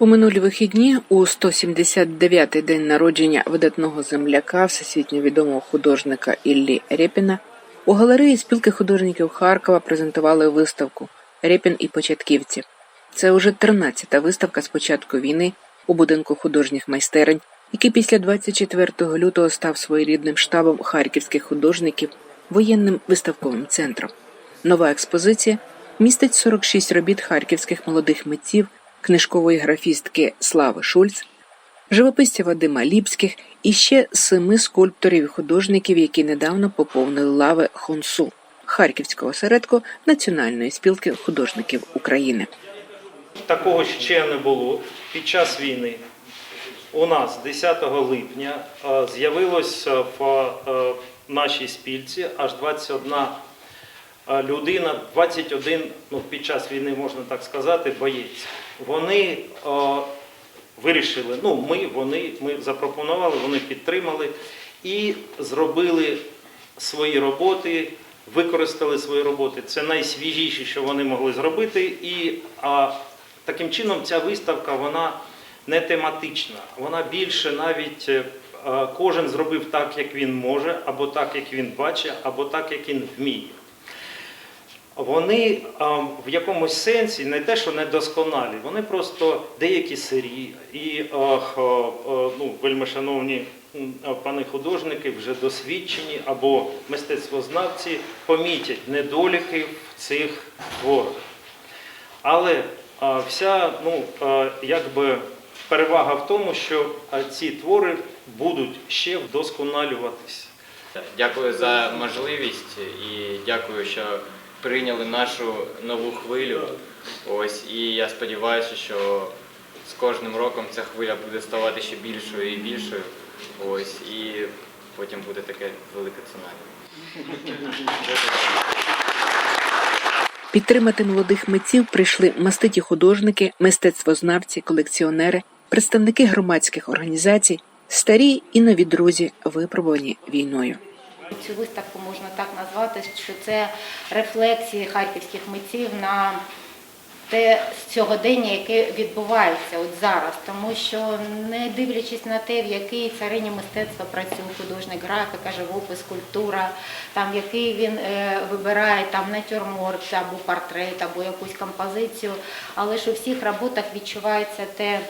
У минулі вихідні, у 179-й день народження видатного земляка, всесвітньо відомого художника Іллі Рєпіна, у галереї спілки художників Харкова презентували виставку Рєпін і початківці. Це уже 13-та виставка з початку війни у будинку художніх майстерень, який після 24 лютого став своєрідним штабом харківських художників воєнним виставковим центром. Нова експозиція містить 46 робіт харківських молодих митців, книжкової графістки Слави Шульц, живописця Вадима Ліпських і ще семи скульпторів і художників, які недавно поповнили лави Хонсу Харківського осередку Національної спілки художників України. Такого ще не було. Під час війни у нас 10 липня е, з'явилось е, в е, нашій спільці аж 21 е, людина, 21, ну під час війни можна так сказати, боєць. Вони е, вирішили, ну ми, вони, ми запропонували, вони підтримали і зробили свої роботи, використали свої роботи. Це найсвіжіше, що вони могли зробити. І а, таким чином ця виставка вона не тематична. Вона більше навіть е, кожен зробив так, як він може, або так, як він бачить, або так, як він вміє. Вони в якомусь сенсі не те, що недосконалі, вони просто деякі сирі. І ну, вельми шановні пани художники, вже досвідчені або мистецтвознавці помітять недоліки в цих творах. Але вся ну, якби перевага в тому, що ці твори будуть ще вдосконалюватися. Дякую за можливість і дякую, що прийняли нашу нову хвилю. Ось і я сподіваюся, що з кожним роком ця хвиля буде ставати ще більшою і більшою. Ось і потім буде таке велике цунамі. Підтримати молодих митців прийшли маститі художники, мистецтвознавці, колекціонери, представники громадських організацій, старі і нові друзі, випробувані війною. Цю виставку можна так назвати, що це рефлексії харківських митців на те сьогодення, яке відбувається от зараз. Тому що не дивлячись на те, в якій царині мистецтва працює художник, графіка, живопис, культура, там який він е, вибирає там натюрморт або портрет, або якусь композицію, але ж у всіх роботах відчувається те.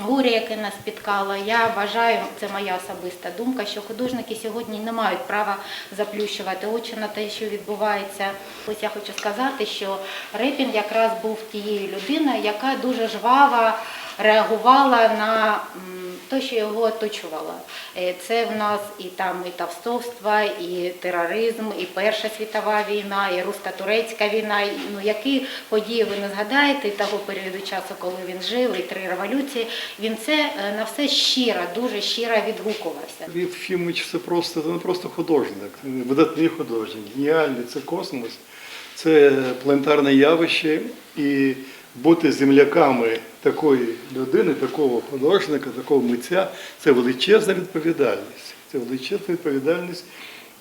Горе, яке нас спіткало, я вважаю, це моя особиста думка, що художники сьогодні не мають права заплющувати очі на те, що відбувається. Ось я хочу сказати, що Репін якраз був тією людиною, яка дуже жваво реагувала на те, що його оточувало. Е, Це в нас і там і тавстовство, і тероризм, і Перша світова війна, і русько-турецька війна. Ну які події ви не згадаєте того періоду часу, коли він жив, і три революції. Він це е, на все щиро, дуже щиро відгукувався. Лев Єфімович це просто це не просто художник, видатний художник, геніальний, це космос, це планетарне явище. І бути земляками такої людини, такого художника, такого митця це величезна відповідальність. Це величезна відповідальність.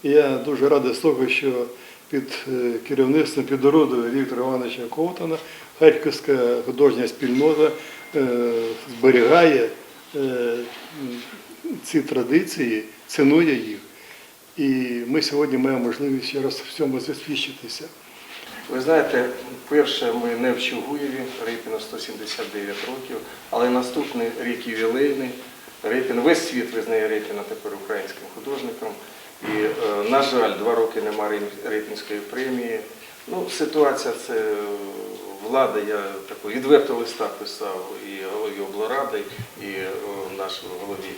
Я дуже радий з того, що під е, керівництвом під орудою Віктора Івановича Ковтана Харківська художня спільнота е, зберігає е, ці традиції, цінує їх. І ми сьогодні маємо можливість ще раз в цьому засвідчитися. Ви знаєте, перше ми не в Чугуєві, Репіну 179 років, але наступний рік ювілейний. Репін, весь світ визнає Репіна тепер українським художником. І, е, на жаль, два роки немає Репінської премії. Ну, ситуація це влада, я таку відверту листа писав і голові облради, і е, нашому голові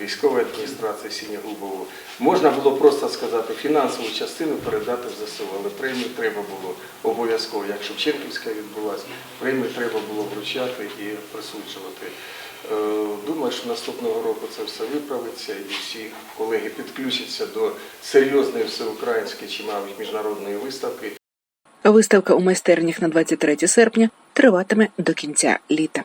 військової адміністрації Сінігубову. Можна було просто сказати, фінансову частину передати в ЗСУ, але премію треба було обов'язково, як Шевченківська відбулася, премію треба було вручати і присуджувати. Е, Думаю, що наступного року це все виправиться і всі колеги підключаться до серйозної всеукраїнської чи навіть міжнародної виставки. Виставка у майстернях на 23 серпня триватиме до кінця літа.